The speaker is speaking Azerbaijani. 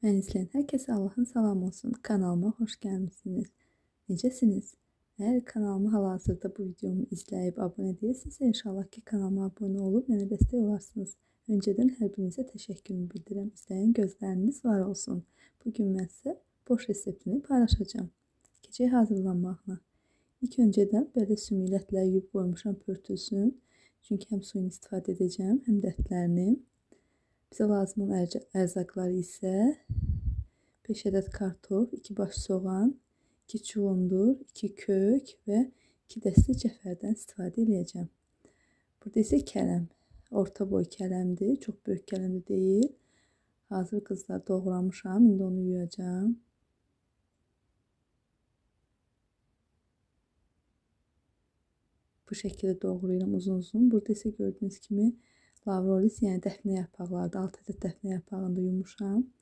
Məni izləyən hər kəsə Allahın salamı olsun. Kanalıma xoş gəlmisiniz. Necəsiniz? Əgər kanalımı hal-hazırda bu videomu izləyib abunə deyilsinizsə, inşallah ki, kanalıma abunə olub mənə dəstək olarsınız. Öncədən hər birinizə təşəkkürümü bildirirəm. İzləyən gözləriniz var olsun. Bu gün mən sizə boş reseptini paylaşacağam. Keçək hazırlanmağına. İlk öncədən belə sümüklə yuyub qoymuşam pörtülsün. Çünki həm suyunu istifadə edəcəm, həm də ətlərini. Bizə lazım olan ərzaqlar isə 5 ədəd kartof, 2 baş soğan, 2 çulundur, 2 kök və 2 dəstə cəfərdən istifadə edəcəm. Burada isə kələm, orta boy kələmdir, çox böyük kələm deyil. Hazır qızlar doğramışam, indi onu yuyacağam. Bu şəkildə doğrayıram uzun-uzun. Burada isə gördüyünüz kimi Lavrolis, yəni dəfnə yarpaqları da 6 ədəd dəfnə yarpağını da yumuşam.